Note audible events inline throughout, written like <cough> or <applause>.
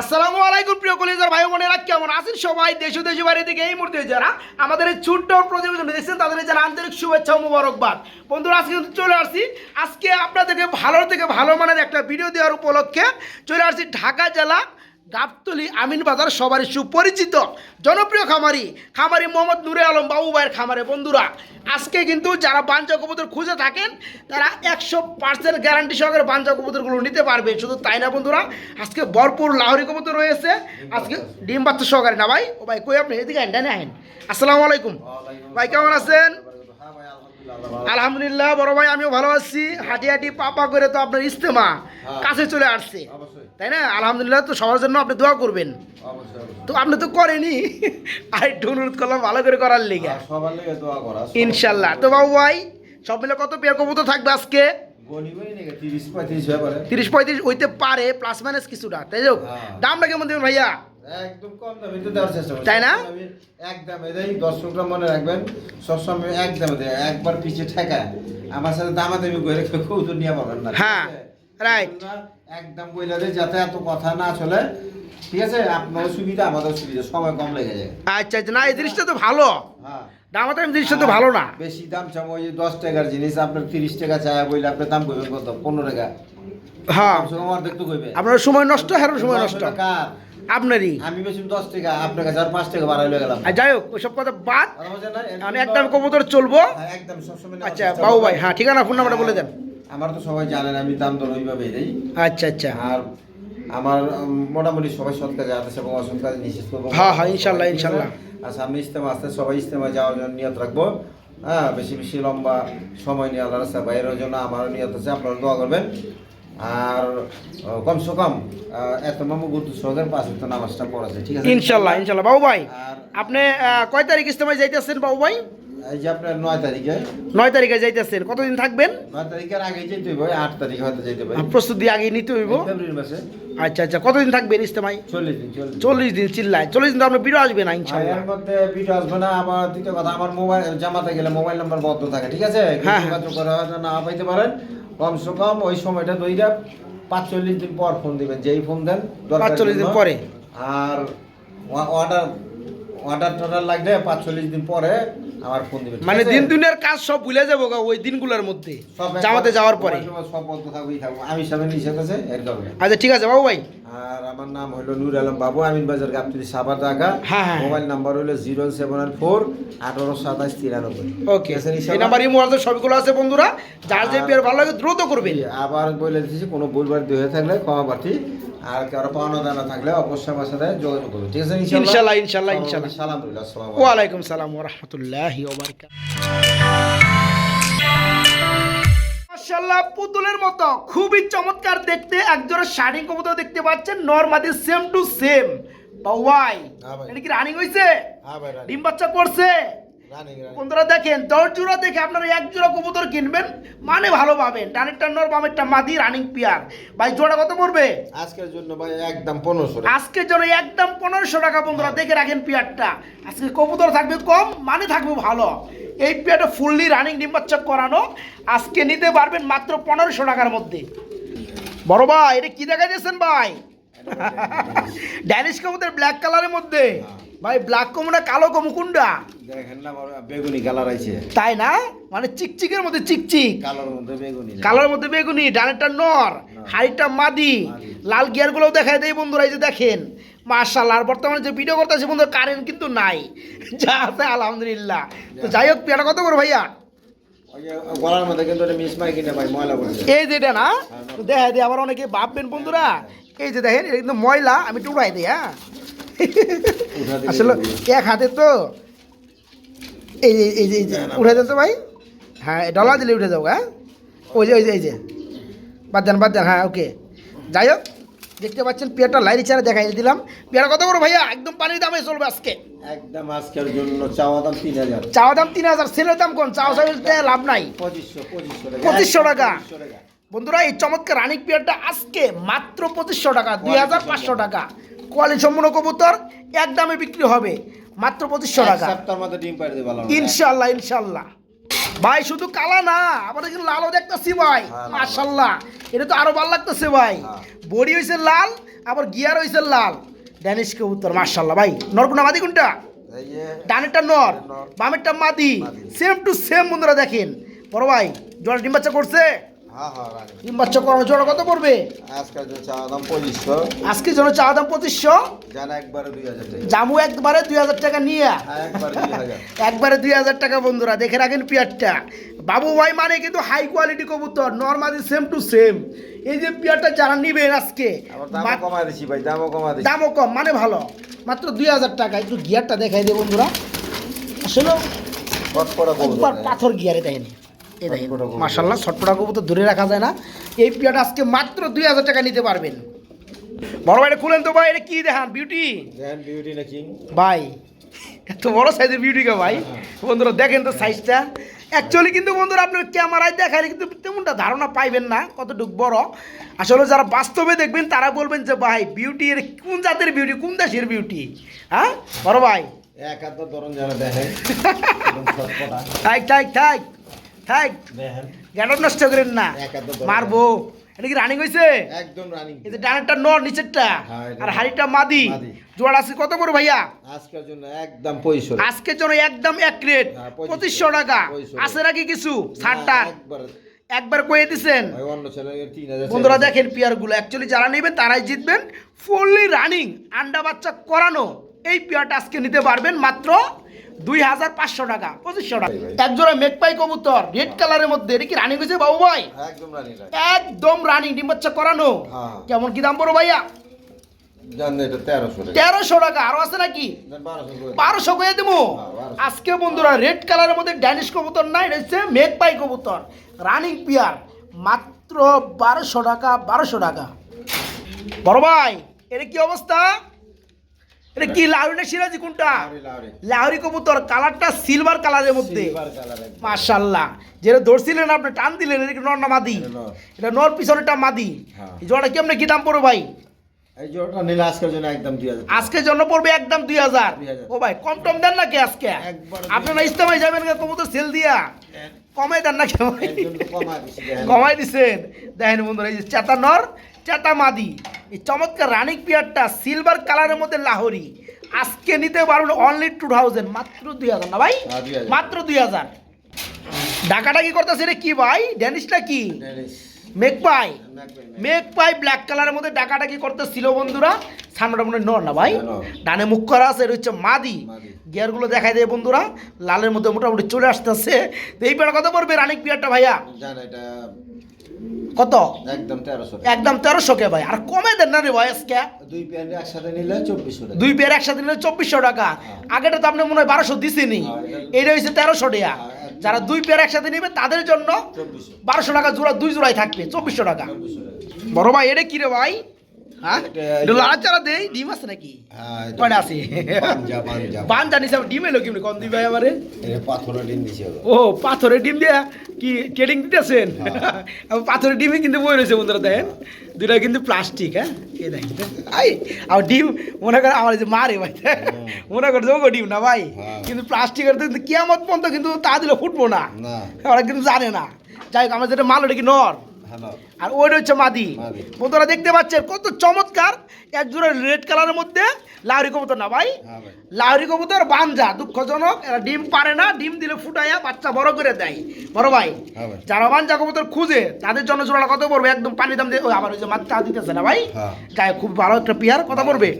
আসসালামু আলাইকুম, প্রিয় কলেজার ভাই বোনেরা, কেমন আছেন সবাই? দেশ দেশ বাড়ি থেকে এই মুহূর্তে যারা আমাদের এই ছোট্ট প্রতিবেদন দেখছেন, তাদের যারা আন্তরিক শুভেচ্ছা ও মুবারকবাদ। বন্ধুরা, আজকে কিন্তু চলে আসছি। আজকে আপনাদেরকে ভালো থেকে ভালো মানের একটা ভিডিও দেওয়ার উপলক্ষে চলে আসছি ঢাকা জেলা গাবতলি আমিন বাজার সবারই সুপরিচিত জনপ্রিয় খামারি খামারি মোহাম্মদ নুরে আলম বাবু ভাইয়ের খামারে। বন্ধুরা আজকে কিন্তু যারা বাঞ্চা কবুতর খুঁজে থাকেন তারা একশো পার্সেন্ট গ্যারান্টি সহকারে বাঞ্চা কবুতরগুলো নিতে পারবে। শুধু তাই না বন্ধুরা আজকে ভরপুর লাহরি কবুতর রয়েছে। আজকে ডিম বাচ্চা সহকারে না ভাই? ও ভাই কই আপনি? এদিকে আইন ডানে আইন। আসসালামু আলাইকুম। ভাই কেমন আছেন? আলহামদুলিল্লাহ বড় ভাই আমিও ভালো আছি। হাঁটি হাঁটি পাপা করে তো আপনার ইস্তেমা কাছে চলে আসছে। তাই না? আলহামদুলিল্লাহ তো সবার জন্য আপনি দোয়া করবেন। তো আপনি তো করেনি আর একটু অনুরোধ করলাম ভালো করে করার লিগে। লেগে ইনশাল্লাহ। তো বাবু ভাই সব মিলে কত পেয়ার কবুতর থাকবে আজকে? তিরিশ পঁয়ত্রিশ হয়ে পারে হইতে পারে প্লাস মাইনাস কিছুটা। তাই যাক হ্যাঁ। দামটা কেমন দেবেন ভাইয়া? একদম কম দামে তো দেওয়ার চেষ্টা তাই না? আমি এক দামে দেই দর্শকরা মনে রাখবেন সবসময় এক দামে দেয় একবার পিছিয়ে ঠেকা আমার সাথে দামাদামি করে কেউ কৌতুক নিয়ে পাবেন না হ্যাঁ. আমরা একদম বইলা দেয় যাতে এত কথা না চলে। ঠিক আছে? আপনারও সুবিধা আমাদের সুবিধা সময় কম লেগে যায়। আচ্ছা আচ্ছা না এই জিনিসটা তো ভালো। হ্যাঁ। দামাটা জিনিসটা তো ভালো না। বেশি দাম চাম ওই যে দশ টাকার জিনিস আপনার তিরিশ টাকা চায় বইলে আপনার দাম করবেন কত? পনেরো টাকা। হ্যাঁ। আপনার সময় নষ্ট হারো সময় নষ্ট। আপনারই? আমি বেশি দশ টাকা আপনার কাছে আর পাঁচ টাকা বাড়াই লয়ে গেলাম। যাই হোক ওইসব কথা বাদ। কথা? এর আমি একদম কবুতর চলবো। হ্যাঁ, একদম সবসময় আচ্ছা বাবু ভাই হ্যাঁ ঠিকানা ফোন নাম্বারটা বলে দেন। আমার তো সবাই জানেন আমি দাম দর ওইভাবে দেই। আচ্ছা আচ্ছা। আর আমার মোটামুটি সবাই সৎ কাজে আদেশ এবং অসৎ কাজে নিষেধ করব। হ্যাঁ, হ্যাঁ, ইনশাল্লাহ, ইনশাল্লাহ। আর সামনে ইস্তেমা আসতে সবাই ইস্তেমা যাওয়ার জন্য নিয়ত রাখব। হ্যাঁ বেশি বেশি লম্বা সময় নিয়ে আল্লাহ রাস্তা বাইরের জন্য আমারও নিয়ত আছে আপনারা দোয়া করবেন। আর কমসে কম এত মামু গুরুত্ব সহকারে পাঁচ ওয়াক্ত নামাজটা পড়াছে ঠিক আছে? ইনশাল্লাহ ইনশাল্লাহ। বাবু ভাই আপনি কয় তারিখ ইস্তেমায় যাইতেছেন বাবু ভাই? এই যে আপনার নয় তারিখে। নয় তারিখে যাইতেছেন কতদিন থাকবেন? নয় তারিখের আগে যেতে হবে আট তারিখে হয়তো যেতে হবে প্রস্তুতি আগে নিতে হইব? ফেব্রুয়ারি মাসে। আচ্ছা আচ্ছা কতদিন থাকবেন ইস্তেমায় চল্লিশ দিন চল্লিশ দিন। চিল্লায়। চল্লিশ দিন তো আপনার বিরো আসবে না ইনশাল্লাহ। এর মধ্যে ভিডিও আসবে না আবার দ্বিতীয় কথা আমার মোবাইল জামাতে গেলে মোবাইল নাম্বার বদ্ধ থাকে ঠিক আছে? হ্যাঁ। যোগাযোগ করে না পাইতে পারেন। কমসে কম ওই সময়টা দইটা পাঁচচল্লিশ দিন পর ফোন দিবেন যেই ফোন দেন পাঁচচল্লিশ দিন পরে। আর অর্ডার অর্ডার টর্ডার লাগলে পাঁচচল্লিশ দিন পরে আমার ফোন ঠিক মানে দিন দুনিয়ার কাজ সব ভুলে যাব ওই দিনগুলোর মধ্যে। জামাতে যাওয়ার পরে। সব থাকবেই থাকব আমি সামনে নিষেধ আছে আচ্ছা ঠিক আছে বাবু ভাই। আর আমার নাম হলো নূর আলম বাবু আমিন বাজার গাবতলি সাবার ঢাকা। হ্যাঁ, হ্যাঁ। মোবাইল নাম্বার হলো জিরো সেভেন ফোর আঠারো সাতাশ তিরানব্বই। ওকে। এই নাম্বার এই মোবাইল সবগুলো আছে বন্ধুরা। যার যে পেয়ার ভালো লাগে দ্রুত করবেন। আবার বলে দিচ্ছি কোনো ভুলবার দিয়ে হয়ে থাকলে ক্ষমা প্রার্থী আর কারও পাওনা দানা থাকলে অবশ্যই আমার সাথে যোগাযোগ করবে ঠিক আছে। সালাম আলাইকুম। সালাম পুতুলের মতো খুবই চমৎকার দেখতে একজোড়া শাড়ি কবুতর দেখতে পাচ্ছেন নরমাদি সেম টু সেম ভাই। এটা কি রানিং হইছে হ্যাঁ ভাই, ডিম বাচ্চা করছে। বন্ধুরা দেখেন দশ জোড়া দেখে আপনারা এক জোড়া কবুতর কিনবেন মানে ভালো পাবেন। ডানেরটা নর বামেরটা মাদি রানিং পিয়ার। ভাই জোড়া কত পড়বে? আজকের জন্য ভাই একদম পনেরোশো আজকের জন্য একদম পনেরোশো টাকা বন্ধুরা দেখে রাখেন পিয়ারটা। আজকে কবুতর থাকবে কম মানে থাকবে ভালো। এই পিয়ারটা ফুললি রানিং ডিম করানো। আজকে নিতে পারবেন মাত্র পনেরোশো টাকার মধ্যে। বড় ভাই এটা কি দেখা যাচ্ছেন ভাই ড্যানিশ কবুতর ব্ল্যাক কালারের মধ্যে। ভাই ব্ল্যাক কমুনা কালো কমু কোনটা? দেখেন না বেগুনি কালার আছে তাই না? মানে চিকচিকের মধ্যে চিকচিক। কালোর মধ্যে বেগুনি কালার মধ্যে বেগুনি ডানেরটা নর হাইটটা মাদি। লাল গিয়ারগুলোও দেখায় দেয় বন্ধুরা এই যে দেখেন। মার্শাল আর বর্তমানে যে ভিডিও করতেছে বন্ধুরা কারেন্ট কিন্তু নাই। যা আছে আলহামদুলিল্লাহ। তো যাই হোক পেয়ারা কত করে ভাইয়া? গলার মধ্যে কিন্তু ভাই ময়লা এই যে এটা না? তো দেখা দিয়ে আবার অনেকে ভাববেন বন্ধুরা। এই যে দেখেন এটা কিন্তু ময়লা আমি টুকরাই দিই হ্যাঁ। আসলে এক হাতে তো। এই যে এই যে উঠে তো ভাই? হ্যাঁ ডলা দিলে উঠে যাও হ্যাঁ? ওই যে ওই যে এই যে। বাদ দেন বাদ দেন হ্যাঁ ওকে। যাই হোক দেখতে পাচ্ছেন পেয়ারটা লাইরি চারা দেখাই দিলাম। পেয়ারা কত করে ভাইয়া? একদম পানির দামে চলবে আজকে। একদম আজকের জন্য চাওয়া দাম তিন হাজার। চাওয়া দাম তিন হাজার সেলের দাম কোন চাওয়া সাইজতে লাভ নাই। পঁচিশশো পঁচিশশো টাকা। পঁচিশশো টাকা। বন্ধুরা এই চমৎকার রানিক পেয়ারটা আজকে মাত্র পঁচিশশো টাকা দুই হাজার পাঁচশো টাকা। কোয়ালিটি সম্পূর্ণ কবুতর এক দামে বিক্রি হবে মাত্র পঁচিশশো টাকা। ইনশাল্লাহ ইনশাল্লাহ ভাই শুধু কালা না আবার কিন্তু লালও দেখতেছি ভাই। হ্যাঁ, মাশাল্লাহ এটা তো আরও ভালো লাগতেছে ভাই। হ্যাঁ। বডি হইছে লাল আবার গিয়ার হইছে লাল। ড্যানিশ কবুতর মাশাল্লাহ ভাই। নরকুনা মাদি কোনটা? ডানেরটা নর। বামেরটা মাদি। সেম টু সেম বন্ধুরা দেখেন। বড় ভাই জোড়া ডিম বাচ্চা করছে? ডিম বাচ্চা করানো জোড়া কত পড়বে? চা দাম পঁচিশশো। আজকে জন্য চা দাম পঁচিশশো? জানা একবারে দুই হাজার টাকা। জামু একবারে দুই হাজার টাকা নিয়ে। হ্যাঁ একবার <laughs> দুই হাজার। টাকা বন্ধুরা দেখে রাখেন পেয়ারটা। বাবু ভাই মানে কিন্তু হাই কোয়ালিটি কবুতর নর্মালি সেম টু সেম এই যে পেয়ারটা যারা নিবেন আজকে কমা দিছি ভাই দামও কমা দিছি। দামও কম মানে ভালো। মাত্র দুই হাজার টাকা একটু গিয়ারটা দেখাই দিয়ে বন্ধুরা। আসলে পাথর গিয়ারে দেখেন। এই দেখেন ছটপটা। মাসাল্লাহ ছটপটা কবুতর ধরে রাখা যায় না। এই পেয়ারটা আজকে মাত্র দুই হাজার টাকা নিতে পারবেন। বড় ভাইটা খুলেন তো ভাই এটা কি দেখান? বিউটি বিউটি নাকি ভাই এত বড় সাইজের বিউটি গা ভাই। বন্ধুরা দেখেন তো সাইজটা। অ্যাকচুয়ালি কিন্তু বন্ধুরা আপনার ক্যামেরায় দেখালে কিন্তু তেমনটা ধারণা পাইবেন না কতটুকু বড়। আসলে যারা বাস্তবে দেখবেন তারা বলবেন যে ভাই বিউটি এর কোন জাতের বিউটি কোন দেশের বিউটি হ্যাঁ? বড় ভাই। এক হাত ধরুন যারা দেখেন। থাক থাক থাক। থাক। দেখেন নষ্ট করেন না। এক হাতে ধরে মারবো। এটা কি রানিং হয়েছে একদম রানিং এই যে ডানেরটা নর নিচেরটা। হ্যাঁ, আর হাড়িটা মাদি। মাদি। জোয়ার আছে কত করে ভাইয়া? আজকের জন্য একদম পঁয়ষট্টি। আজকের জন্য একদম এক রেট হ্যাঁ, পঁচিশশো। টাকা। পঁচিশশো। আছে নাকি কিছু? ষাটটা একবার। কয়ে দিছেন। বন্ধুরা দেখেন পেয়ারগুলো। অ্যাকচুয়ালি যারা নেবেন তারাই জিতবেন। ফুললি রানিং আন্ডা বাচ্চা করানো। এই পেয়ারটা আজকে নিতে পারবেন মাত্র দুই হাজার পাঁচশো টাকা পঁচিশশো টাকা। একজোড়া মেকপাই কবুতর রেড কালারের মধ্যে এটা কি রানিং হয়েছে বাবু ভাই? একদম রানিং ডিম বাচ্চা করানো। হ্যাঁ। কেমন কি দাম পড়ো ভাইয়া? তেরোশো টাকা। আরও আছে নাকি? বারোশো করে। দেবো। হ্যাঁ, আজকে বন্ধুরা রেড কালারের মধ্যে ড্যানিশ কবুতর নাই এটা হচ্ছে মেঘ পাই কবুতর। রানিং পিয়ার মাত্র বারোশো টাকা বারোশো টাকা। বড় ভাই এটা কি অবস্থা? এটা কি লাউরি না সিরাজি কোনটা। লাউরি কবুতর কালারটা সিলভার কালারের মধ্যে। মাশাল্লাহ যেটা ধরছিলেন আপনি টান দিলেন এটা নর না মাদি? এটা নর। পিছনেটা মাদি। হ্যাঁ। এই জোড়া কেমনে কি দাম পড়ো ভাই? জোড়াটা আজকের জন্য পড়বে একদম দুই হাজার। ও ভাই কম টম দেন নাকি আজকে? আপনারা ইস্তেমায় যাবেন না কবুতর সেল দিয়া। কমাই দেন নাকি। কমাই দিছেন। দেখেন বন্ধুরা এই যে চেতা নর চেতা মাদি এই চমৎকার রানিক পিয়ারটা সিলভার কালারের মধ্যে লাহোরি। আজকে নিতে পারবেন অনলি টু থাউজেন্ড মাত্র দুই হাজার না ভাই? হ্যাঁ, 2000 মাত্র দুই হাজার। ডাকাটা কি করতেছে রে কি ভাই? ড্যানিশটা কি। মেক পাই একদম। পাই ব্ল্যাক কালারের মধ্যে ডাকাটা কি করতেছিল বন্ধুরা? সামনেটা মনে নর না ভাই? ডানে মুখ করা আছে এটা হচ্ছে মাদি। গিয়ারগুলো দেখাই দেয় বন্ধুরা। লালের মধ্যে মোটামুটি চলে আসতেছে। তো এই পেয়ারটা কত পড়বে রানিক পিয়ারটা ভাইয়া? কত? একদম তেরোশো একদম তেরোশো কে ভাই? আর কমে দেন না রে ভাই আজকে? দুই পেয়ার একসাথে নিলে চব্বিশশো টাকা। দুই পেয়ার একসাথে নিলে চব্বিশশো টাকা। হ্যাঁ। আগেটা তো আপনি মনে হয় বারোশো দিছেনি। হ্যাঁ, এটা- হয়েছে তেরোশো টাকা। হ্যাঁ, যারা দুই পেয়ার একসাথে নেবে তাদের জন্য বারোশো টাকা জোড়া দুই জোড়াই থাকবে চব্বিশশো টাকা। বড় ভাই এটা কি রে ভাই? লাড়াচাড়া দেই ডিম আছে নাকি? হ্যাঁ কয়টা আছে? ডিম এলো কেমনি? কম আমারে? পাথরের ডিম দিছে ও পাথরের ডিম দিয়ে কি ট্রেডিং দিতেছেন? হ্যাঁ। <laughs> পাথরের ডিমে কিন্তু বই রয়েছে বন্ধুরা দেখেন। দুটা কিন্তু প্লাস্টিক হ্যাঁ? এই দেখেন। আই আর ডিম মনে করে আমার যে মারে ভাই মনে করে দেবো ডিম না ভাই। হ্যাঁ। কিন্তু প্লাস্টিকের তো কিয়ামত পর্যন্ত কিন্তু তা দিলে ফুটবো না। ওরা কিন্তু জানে না। যাই হোক আমার যেটা মাল ওটা কি নর? আর ওইটা হচ্ছে মাদি। বন্ধুরা দেখতে পাচ্ছেন কত চমৎকার। এক জোড়া রেড কালারের মধ্যে লাউরি কবুতর না ভাই? হ্যাঁ লাউরি কবুতর বাঞ্জা দুঃখজনক। এরা ডিম পারে না ডিম দিলে ফুটাইয়া বাচ্চা বড় করে দেয়। বড় ভাই হ্যাঁ। যারা বাঞ্জা কবুতর খুঁজে তাদের জন্য জোড়াটা কত পড়বে? একদম পানি দাম দিয়ে ওই আবার ওই যে মাত্রা দিতেছে না ভাই? হ্যাঁ। গায়ে খুব ভালো একটা পিয়ার। কথা পড়বে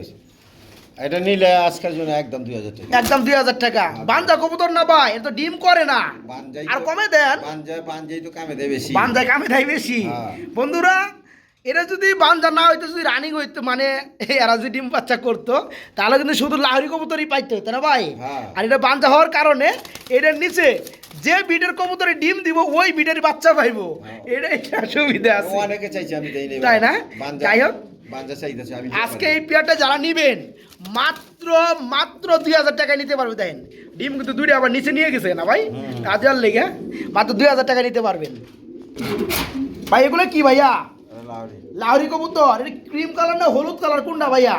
এটা নিলে আজকের জন্য একদম দুই হাজার টাকা একদম দুই হাজার টাকা বাঞ্জা কবুতর না ভাই এটা তো ডিম করে না আর কমে দেন তো কামে দেয় বেশি বাঞ্জায় কামে দেয় বেশি হ্যাঁ। বন্ধুরা এটা যদি বাঞ্জা না হইতো যদি রানিং হইতো মানে <laughs> এরা যদি ডিম বাচ্চা করতো তাহলে কিন্তু শুধু লাহরি কবুতরই পাইতে হতো না ভাই হ্যাঁ। আর এটা বাঞ্জা হওয়ার কারণে এটার নিচে যে বিটের কবুতরে ডিম দিব ওই বিটের বাচ্চা পাইবো হ্যাঁ। এটা একটা সুবিধা আছে অনেকে চাইছে আমি তাই না? যাই হোক। আজকে এই পেয়ারটা যারা নিবেন মাত্র মাত্র দুই হাজার টাকায় নিতে পারবে দেন। ডিম কিন্তু দুইটা আবার নিচে নিয়ে গেছে না ভাই? কাজের লেগে মাত্র দুই হাজার টাকা নিতে পারবেন। ভাই এগুলো কি ভাইয়া? লাউরি। লাহরি কবুতর? এটা ক্রিম কালার না হলুদ কালার? কোনটা ভাইয়া?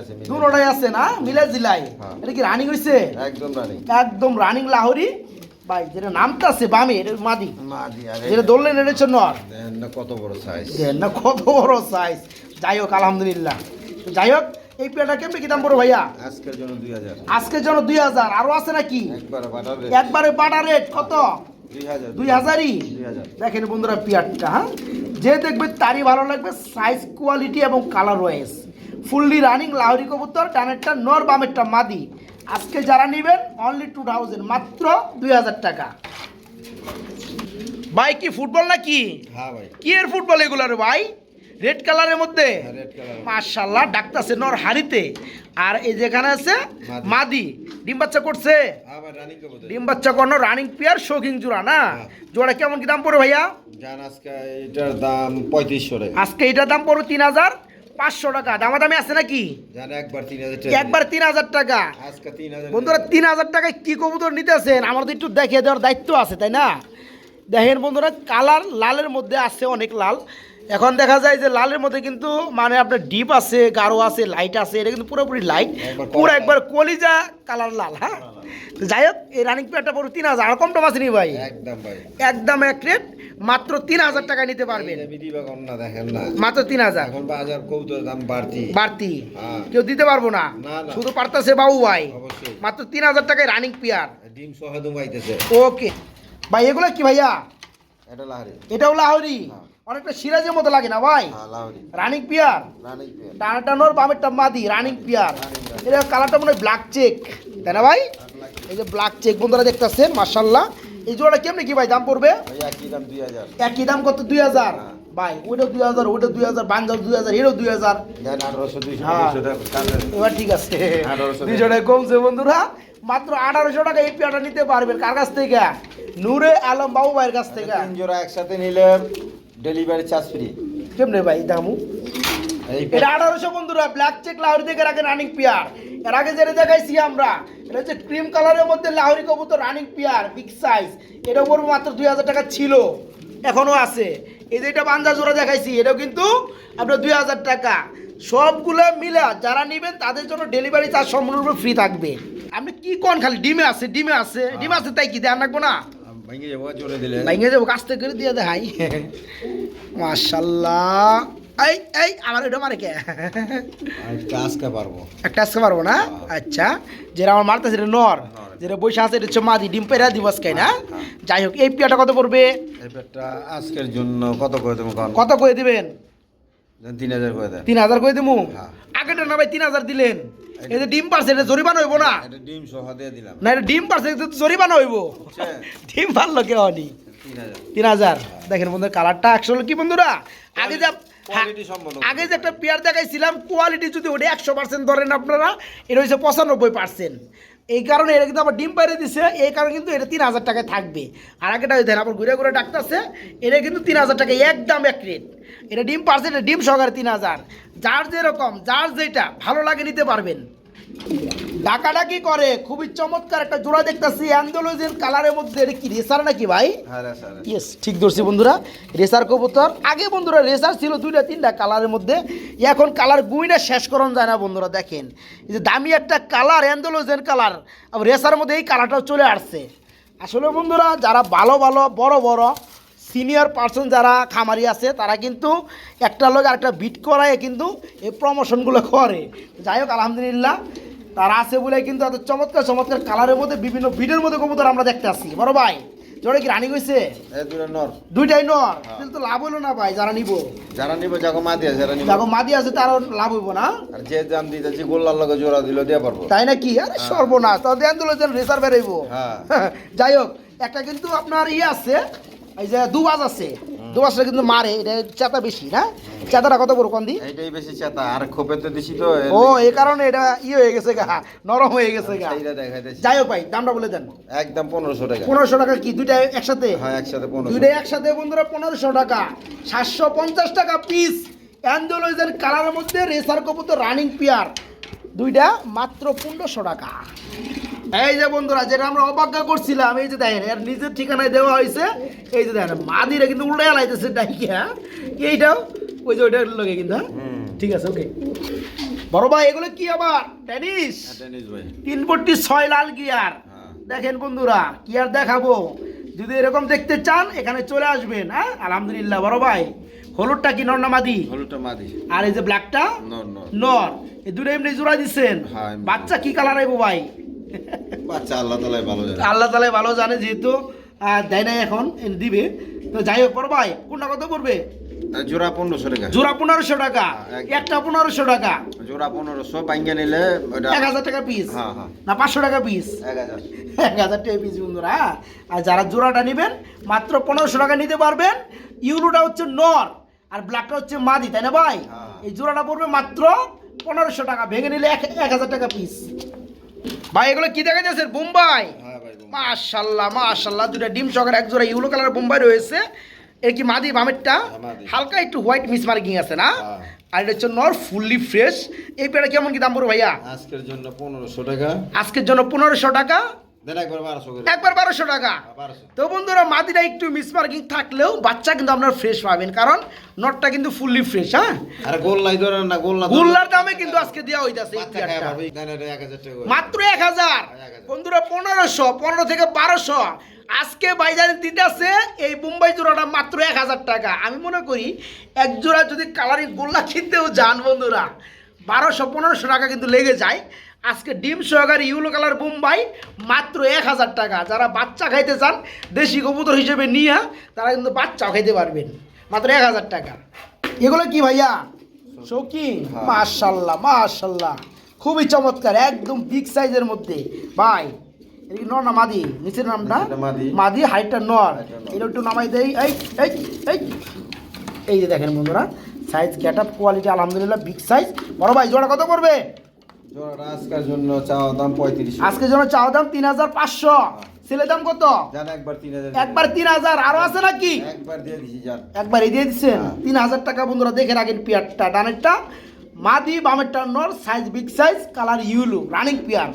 আছে দুটোটাই আছে না? মিলে জিলাই। হ্যাঁ। এটা কি রানিং হইছে? একদম রানি একদম রানিং লাহরি। ভাই যেটা নামটা আছে বামে এটা মাদি। মাদি আর যেটা হচ্ছে নর দেখেন না কত বড় সাইজ না কত বড় সাইজ যাই হোক আলহামদুলিল্লাহ। যাই হোক এই পেয়ারটা কেমনি কি দাম পড়ো ভাইয়া? আজকের জন্য দুই হাজার। আজকের জন্য দুই হাজার। আরও আছে নাকি? একবারে বাটা রেট কত? দুই হাজারই? দেখেন বন্ধুরা পেয়ারটা হ্যাঁ? যে দেখবে তারই ভালো লাগবে সাইজ কোয়ালিটি এবং colour wise fully running Lahori কবুতর ডানেরটা নর বামেরটা মাদি। আজকে যারা নেবেন অনলি টু থাউজেন্ড মাত্র দুই হাজার টাকা। ভাই কি ফুটবল নাকি? হ্যাঁ ভাই। কি এর ফুটবল এগুলো রে ভাই? রেড কালারের মধ্যে? কালার মাশাল্লাহ ডাকতাছে নর হাড়িতে। আর এই যেখানে আছে মাদি। ডিম বাচ্চা করছে? হ্যাঁ ডিম বাচ্চা করানো রানিং পেয়ার শৌখিন জোড়া না? হ্যাঁ। জোড়া কেমন কি দাম পড়ে ভাইয়া? আজকে এটার দাম পঁয়ত্রিশশো আজকে এটার দাম পড়বে তিন হাজার পাঁচশো টাকা। দামাদামি আছে নাকি? একবার তিন হাজার টাকা। বন্ধুরা তিন হাজার টাকায় কি কবুতর নিতেছেন? আমার তো একটু দেখিয়ে দেওয়ার দায়িত্ব আছে তাই না? দেখেন বন্ধুরা কালার লালের মধ্যে আছে অনেক লাল। এখন দেখা যায় যে লালের মধ্যে কিন্তু মানে আপনার ডিপ আছে গাঢ় আছে লাইট আছে এটা কিন্তু পুরোপুরি লাইট পুরো একবার কলিজা কালার লাল হ্যাঁ? যাই হোক এই রানিং পেয়ারটা পড়ো তিন হাজার। আর কম টম আছে নি ভাই? একদম ভাই। একদম এক রেট মাত্র তিন হাজার টাকা নিতে পারবেন। এই যে বিধি বা কন্যা দেখেন না। মাত্র তিন হাজার। এখন বাজার কবুতরের দাম বাড়তি। বাড়তি। হ্যাঁ। কেউ দিতে পারব না। শুধু পারতাছে বাবু ভাই। মাত্র তিন হাজার টাকায় রানিং পেয়ার ডিম সহ ওকে ভাই এগুলো কি ভাইয়া? এটা লাহারি। এটাও লাহরি? হ্যাঁ। অনেকটা সিরাজের মতো লাগে না ভাই? হ্যাঁ Lahori running pair? Running pair. টানা টানোর বামেরটা মাদি রানিং পিয়ার। এটা কালারটা মনে হয় ব্ল্যাক চেক তাই না ভাই? এই যে ব্ল্যাক চেক বন্ধুরা দেখতেছেন মার্শাল্লাহ এই জোড়া কেমনি কি ভাই দাম পড়বে? একই দাম দুই হাজার। একই দাম কত? দুই হাজার? ভাই ওইটা দুই হাজার ওইটা দুই হাজার বাঞ্জাল দুই হাজার এটাও দুই হাজার। হ্যাঁ। এবার ঠিক আছে। দুইশো টাকা। কমছে বন্ধুরা। মাত্র আঠারোশো টাকা এই পেয়ারটা নিতে পারবেন। কার কাছ থেকে? নূরে আলম বাবু ভাইয়ের কাছ থেকে। তিন জোড়া একসাথে নিলে ডেলিভারি চার্জ ফ্রি কেমনে ভাই দামু? এটা আঠারোশো বন্ধুরা ব্ল্যাক চেক লাহরি থেকে রাখে রানিং পিয়ার এর আগে যেটা দেখাইছি আমরা এটা হচ্ছে ক্রিম কালারের মধ্যে লাহরি কবুতর রানিং পিয়ার বিগ সাইজ এটা পড়বে মাত্র দুই হাজার টাকা ছিল এখনও আছে। এই যে এটা বাঞ্জা জোড়া দেখাইছি এটাও কিন্তু আপনার দুই হাজার টাকা। সবগুলো মিলে যারা নেবেন তাদের জন্য ডেলিভারি চার্জ সম্পূর্ণরূপে ফ্রি থাকবে। আপনি কি কোন খালি? ডিমে আছে ডিমে আছে। ডিমে আছে তাই কি দেন রাখব না? ভেঙে যাব জোরে দিলে। ভেঙে যাব করে দিয়ে দেখাই। মাশাল্লাহ। এই এই আমার এটা মারে কে? আজকে আজকে পারব। একটা আসতে পারব না? আচ্ছা যেটা আমার মারতেছে এটা নর। যেটা বসে আছে এটা হচ্ছে মাদি ডিম পেরা দিবস খাই না? যাই হোক এই পিয়াটা কত পড়বে? এই পেটটা আজকের জন্য কত করে দেবো কত করে দিবেন? তিন হাজার করে দেন। তিন হাজার করে দিবো হ্যাঁ। আগেটা না ভাই তিন হাজার দিলেন। যে ডিম পারছে এটা জরিমানা হইব না? এটা ডিম সহ দিয়ে দিলাম। না এটা ডিম পারছে এটা তো জরিমানা হইব। ডিম পারল কেউ হনি তিন হাজার। দেখেন বন্ধুরা কালারটা আসলে কি বন্ধুরা? আগে যা আগে যে একটা পেয়ার দেখাইছিলাম কোয়ালিটি যদি ওটা একশো পার্সেন্ট ধরেন আপনারা এটা হচ্ছে পঁচানব্বই পার্সেন্ট এই কারণে এটা কিন্তু আবার ডিম বাইরে দিছে, এই কারণে কিন্তু এটা তিন হাজার টাকায় থাকবে। আর আগেটা দেন আবার ঘুরে ঘুরে ডাকতেছে, এটা কিন্তু তিন হাজার টাকা একদম এক রেট। এটা ডিম পারছে, এটা ডিম সহকারে তিন হাজার। যার যেরকম, যার যেটা, ভালো লাগে নিতে পারবেন। ডাকাডাকি করে। খুবই চমৎকার একটা জোড়া দেখতেছি। অ্যান্ডোলজির কালারের মধ্যে এটা কি রেসার নাকি ভাই? হ্যাঁ ইয়েস ঠিক ধরছি বন্ধুরা। রেসার কবুতর। আগে বন্ধুরা রেসার ছিল দুইটা তিনটা কালারের মধ্যে। এখন কালার গুইনা শেষ করন যায় না বন্ধুরা দেখেন। এই যে দামি একটা কালার অ্যান্ডোলোজেন কালার। আবার রেসার মধ্যে এই কালারটাও চলে আসছে। আসলে বন্ধুরা যারা ভালো ভালো বড় বড় সিনিয়র পার্সন যারা খামারি আছে তারা কিন্তু একটা লোক আরেকটা বিট করায় কিন্তু এই প্রমোশনগুলো করে। যাই হোক আলহামদুলিল্লাহ। তারা আছে বলে কিন্তু এত চমৎকার চমৎকার কালারের মধ্যে বিভিন্ন বিটের মধ্যে কবুতর আমরা দেখতে আসছি। বড় ভাই জোরে কি রানিং নর। দুইটাই নর? তাহলে তো লাভ হলো না ভাই যারা নিব। যারা নিব যাকে মা দিয়ে যারা নিব। মাদি আছে তারও লাভ হইব না? আর যে দাম দিতেছি গোল্লার লগে জোড়া দিল দিয়ে পারব। তাই না কি আরে সর্বনাশ তাও দেন তুলে যেন রেসার বেরোইব হ্যাঁ। <laughs> যাই হোক একটা কিন্তু আপনার ইয়ে আছে এই যে দুবাজ আছে। দুবাজটা কিন্তু মারে এটা চেতা বেশি না? চেতাটা কত বড় কন্দি? এইটাই বেশি চেতা আর খোপে তো দিছি তো ও এই কারণে এটা ইয়ে হয়ে গেছে গা নরম হয়ে গেছে গা। যাই হোক ভাই দামটা বলে দেন। একদম পনেরোশো টাকা। পনেরোশো টাকা কি দুইটা একসাথে? হ্যাঁ একসাথে পনেরোশো। দুইটা একসাথে বন্ধুরা পনেরোশো টাকা। সাতশো পঞ্চাশ টাকা পিস অ্যান্ডোলয়েজের কালারের মধ্যে রেসার কবুতর রানিং পিয়ার দুইটা মাত্র পনেরোশো টাকা। এই যে বন্ধুরা যেটা আমরা অবাজ্ঞা করছিলাম এই যে দেখেন এর নিজের ঠিকানায় দেওয়া হয়েছে। এই যে দেখেন মাদিরা কিন্তু উল্টে লাইতেছে ডাইকে হ্যাঁ? এইটাও ওই যে ওইটার লোকে কিন্তু হ্যাঁ? ঠিক আছে ওকে। বড় ভাই এগুলো কি আবার? টেনিস ভাই। তিন পট্টি ছয় লাল গিয়ার। হ্যাঁ। দেখেন বন্ধুরা কি আর দেখাবো? যদি এরকম দেখতে চান এখানে চলে আসবেন হ্যাঁ? আলহামদুলিল্লাহ বড় ভাই। হলুদটা কি নর্নামাদি হলুদটা মাদি। আর এই যে ব্ল্যাকটা নর নর। নর। এই দুটো এমনি জোড়া দিচ্ছেন হ্যাঁ, বাচ্চা কি কালার আইবো ভাই? বাচ্চা আল্লাহ তালাই ভালো জানে। আল্লাহ তালা ভালো জানে যেহেতু দেয় নাই এখন দিবে। তো যাই হোক বড় ভাই কোনটা কত পড়বে? জোড়া পনেরোশো টাকা। জোড়া পনেরোশো টাকা। একটা পনেরোশো টাকা। জোড়া পনেরোশো বাইঙ্গা নিলে এক হাজার টাকা পিস না পাঁচশো টাকা পিস এক হাজার। এক হাজার টাকা পিস বন্ধুরা? আর যারা জোড়াটা নেবেন মাত্র পনেরোশো টাকা নিতে পারবেন। ইউলোটা হচ্ছে নর আর ব্ল্যাকটা হচ্ছে মাদি তাই না ভাই? হ্যাঁ। এই জোড়াটা পড়বে মাত্র পনেরোশো টাকা। ভেঙে নিলে এক হাজার টাকা পিস ভাই এগুলো কি দেখা যাচ্ছে? বোম্বাই। হ্যাঁ মাশাল্লাহ মাশাল্লাহ দুটা ডিম সকার এক জোড়া ইউলো কালার বোম্বাই রয়েছে। এর কি মাদি বামেরটা হ্যাঁ, হালকা একটু হোয়াইট মিস মার্কিং আছে না? হ্যাঁ। আর এটা হচ্ছে নর ফুললি ফ্রেশ এই পেয়ারা কেমন কি দাম পড়বে ভাইয়া? আজকের জন্য পনেরোশো টাকা। আজকের জন্য পনেরোশো টাকা। একবার বারোশো টাকা। তো বন্ধুরা মাদিরা একটু মিসমার্কিং থাকলেও বাচ্চা কিন্তু আপনার ফ্রেশ পাবেন কারণ নটটা কিন্তু ফুললি ফ্রেশ হ্যাঁ? আর ধরেন না গোল না গুল্লার দামে কিন্তু আজকে দেওয়া হইতাছে। মাত্র এক হাজার। বন্ধুরা পনেরোশো পনেরো থেকে বারোশো। আজকে বাইজারে দিতেছে এই মুম্বাই জোড়াটা মাত্র এক হাজার টাকা। আমি মনে করি এক জোড়া যদি কালারিং গোল্লা কিনতেও যান বন্ধুরা বারোশো পনেরোশো টাকা কিন্তু লেগে যায়। আজকে ডিম সহকারে ইউলো কালার মুম্বাই মাত্র এক হাজার টাকা। যারা বাচ্চা খাইতে চান দেশি কবুতর হিসেবে নিয়ে তারা কিন্তু বাচ্চাও খাইতে পারবেন। মাত্র এক হাজার টাকা। এগুলো কি ভাইয়া? শৌকিন হ্যাঁ। মাশাল্লাহ মাশাল্লাহ। খুবই চমৎকার একদম বিগ সাইজের মধ্যে। ভাই এটা কি নর না মাদি? নিচের নামটা? মাদি। হাইটটা নর। এটা একটু নামাই এই এই এই। এই যে দেখেন বন্ধুরা সাইজ গেট আপ কোয়ালিটি আলহামদুলিল্লাহ বিগ সাইজ বড় ভাই জোড়া কত পড়বে? আজকের জন্য চাওয়া দাম পঁয়ত্রিশ। আজকের জন্য চাওয়া দাম তিন হাজার পাঁচশো। ছেলে দাম কত? একবার তিন হাজার আরও আছে নাকি? একবার দিয়ে দিচ্ছেন হ্যাঁ। তিন হাজার টাকা বন্ধুরা দেখে রাখেন পিয়ারটা ডানেরটা। মাদি বামেরটা নর সাইজ বিগ সাইজ কালার ইউলু রানিং পিয়ার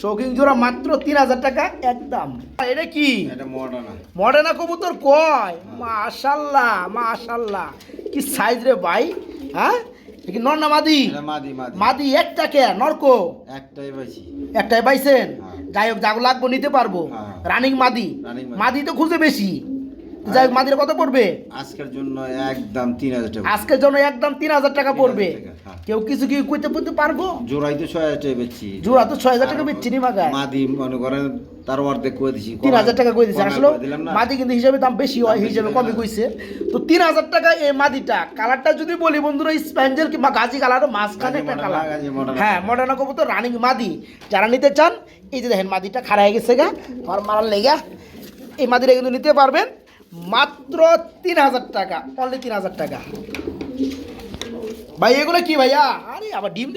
শৌকিং জোড়া মাত্র তিন হাজার টাকা একদম এটা কি? মডার্না। কয় কবুতর কয়? মাশাল্লাহ মাশাল্লাহ। কি সাইজ রে ভাই হ্যাঁ? কি নর না মাদি? মাদি একটা কে? নরকো? একটাই পাইছি। একটাই পাইছেন? হ্যাঁ। যাই হোক যাগো লাগবো নিতে পারব। হ্যাঁ। রানিং মাদি। মাদি। মাদি তো খুঁজে বেশি। যাই হোক মাদির কত পড়বে? আজকের জন্য একদম তিন হাজার টাকা। আজকের জন্য একদম তিন হাজার টাকা পড়বে। হ্যাঁ। কেউ কিছু কি কইতে পারব? জোড়াই তো ছয় হাজার টাকা বেচছি। জোড়া তো ছয় হাজার টাকা বেচছি নি মাগায় মাদি মনে করেন তার অর্ধেক করে দিছি তিন হাজার টাকা আসলে না। মাদি কিন্তু হিসাবে দাম বেশি হয় হিসাবে কমে হ্যাঁ। কইছে। তো তিন হাজার টাকা এই মাদিটা। কালারটা যদি বলি বন্ধুরা স্প্যাঞ্জেল কিংবা গাজি কালার মাঝখানে একটা কালার। মডার্না। হ্যাঁ মডার্না কবুতর রানিং মাদি। যারা নিতে চান এই যে দেখেন মাদিটা খাড়া হয়ে গেছে গা। আর মারার লেগা। এই মাদিটা কিন্তু নিতে পারবেন। মাত্র তিন হাজার টাকা অনলি তিন হাজার টাকা। ভাই এগুলো কি ভাইয়া? আরে আবার ডিম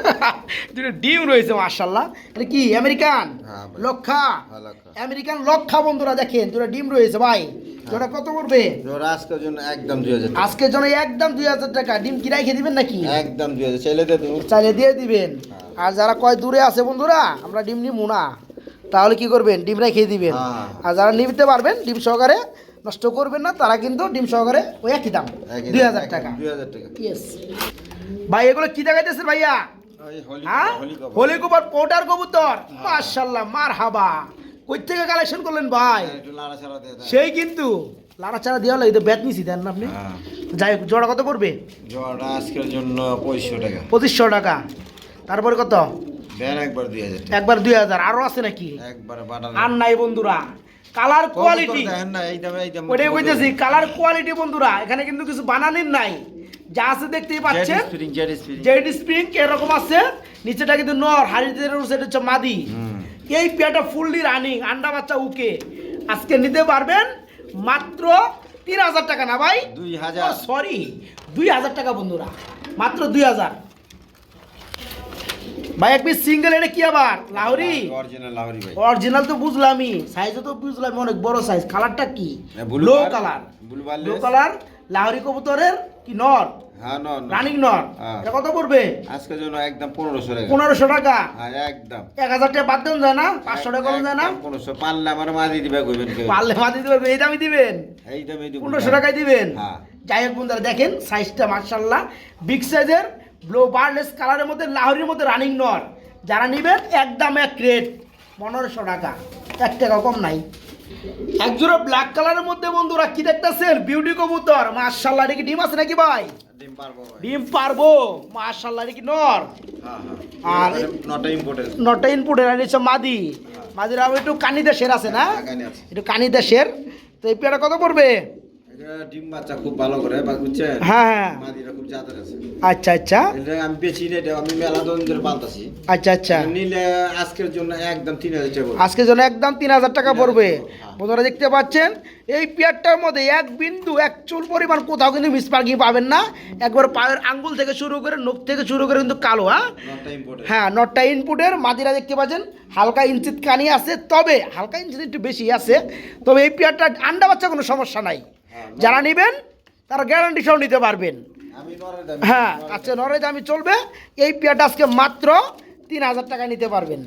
<laughs> দুটো ডিম রয়েছে মার্শাল্লাহ এটা কি আমেরিকান? হ্যাঁ লক্ষা? হ্যাঁ, আমেরিকান লক্ষা বন্ধুরা দেখেন দুটো ডিম রয়েছে ভাই। কত করবে জোড়া আজকের জন্য একদম দুই হাজার। আজকের জন্য একদম দুই হাজার টাকা। ডিম কি রাইখে দিবেন নাকি? একদম দুই হাজার চাইলে দিয়ে দেবো। চাইলে দিয়ে দিবেন। আর যারা কয় দূরে আছে বন্ধুরা আমরা ডিম নিবো না। তাহলে কি করবেন? ডিম রেখে দিবেন। হ্যাঁ। আর যারা নিতে পারবেন ডিম সহকারে নষ্ট করবেন না তারা কিন্তু ডিম সহকারে ওই একই দাম দুই হাজার টাকা। ইয়েস ভাই এগুলো কি দেখাইতেছেন ভাইয়া? হোলি কবর। হোলি পোটার কবুতর মাশাল্লাহ মার হাবা কই থেকে কালেকশন করলেন ভাই? হ্যাঁ। সেই কিন্তু। লাড়াচাড়া দেওয়া লাগে ব্যাট নিছি দেন না আপনি? হ্যাঁ। যাই হোক জোড়া কত পড়বে? জোড়াটা আজকের জন্য পঁচিশশো টাকা। পঁচিশশো টাকা। তারপরে কত? একবার দুই হাজার একবার দুই হাজার আরও আছে নাকি? একবার আর নাই বন্ধুরা। কালার কোয়ালিটি ওটাই কালার কোয়ালিটি বন্ধুরা এখানে কিন্তু কিছু বানানির নাই। যা আছে দেখতেই পাচ্ছেন। জেড স্প্রিং এরকম আছে নিচেটা কিন্তু নর হাড়িদের সেটা হচ্ছে মাদি। এই পেয়াটা ফুললি রানিং আন্ডা বাচ্চা উকে। আজকে নিতে পারবেন মাত্র তিন হাজার টাকা না ভাই? দুই হাজার। সরি দুই হাজার টাকা বন্ধুরা মাত্র দুই হাজার। ভাই এক পিস সিঙ্গেল এটা কি আবার? লাহরি অরিজিনাল লাহরি ভাই। অরিজিনাল তো বুঝলামই সাইজও তো বুঝলাম অনেক বড় সাইজ কালারটা কি? হ্যাঁ, blue low colour blue bar low colour Lahori কবুতরের কি নর? হ্যাঁ ন ন। রানিং নর। হ্যাঁ। এটা কত পড়বে? আজকের জন্য একদম পনেরোশো টাকা। পনেরোশো টাকা? হ্যাঁ একদম। এক হাজার টাকা বাদ দেন যায় না পাঁচশো টাকা কম যায় না একদম পনেরোশো। পারলে আমার মাঝি দিবে কইবেন কেউ। পারলে পারবে এই দামই দিবেন? এই দামে দিব পনেরোশো টাকায় দিবেন? হ্যাঁ। যাই হোক বন্ধুরা দেখেন সাইজটা মার্শাল্লাহ বিগ সাইজের ব্লো বারলেস কালারের মধ্যে লাহরির মধ্যে রানিং নর যারা নেবেন একদম এক রেট পনেরোশো টাকা। এক টাকা কম নাই। একজোড়া ব্ল্যাক কালারের মধ্যে বন্ধুরা কি দেখতেছেন? বিউটি কবুতর মার্শাল্লাহ কি ডিম আছে নাকি ভাই? ডিম পারব ডিম পারব মার্শাল্লাহ কি নর? হ্যাঁ হ্যাঁ। আর নটা ইম্পর্টেন্ট নটা ইনপুটের আর মাদি। মাদির আবার একটু কানি দেশের আছে না? একটু কানি দেশের তো এই পেয়ারা কত পড়বে? ডিম বাচ্চা খুব ভালো করে বুঝছেন? হ্যাঁ হ্যাঁ। মাদিরা খুব জাতের আছে। আচ্ছা আচ্ছা। এটা আমি বেশি না এটা আমি মেলা দিন ধরে পালতাছি। আচ্ছা আচ্ছা। নিলে আজকের জন্য একদম তিন হাজার টাকা পড়বে। আজকে জন্য একদম তিন হাজার টাকা পড়বে। হ্যাঁ। বন্ধুরা দেখতে পাচ্ছেন এই পেয়ারটার মধ্যে এক বিন্দু এক চুল পরিমাণ কোথাও কিন্তু মিস পার্কিং পাবেন না। একবার পায়ের আঙ্গুল থেকে শুরু করে নখ থেকে শুরু করে কিন্তু কালো হ্যাঁ? হ্যাঁ নটটা ইনপুটের মাদিরা দেখতে পাচ্ছেন হালকা ইঞ্চিত কানি আছে। তবে হালকা ইঞ্চিত একটু বেশি আছে। তবে এই পেয়ারটা আন্ডা বাচ্চা কোনো সমস্যা নাই। যারা নেবেন তারা গ্যারান্টি সহ নিতে পারবেন। হ্যাঁ আচ্ছা নরেজ আমি চলবে। এই পেয়ারটা আজকে মাত্র তিন হাজার টাকা নিতে পারবেন।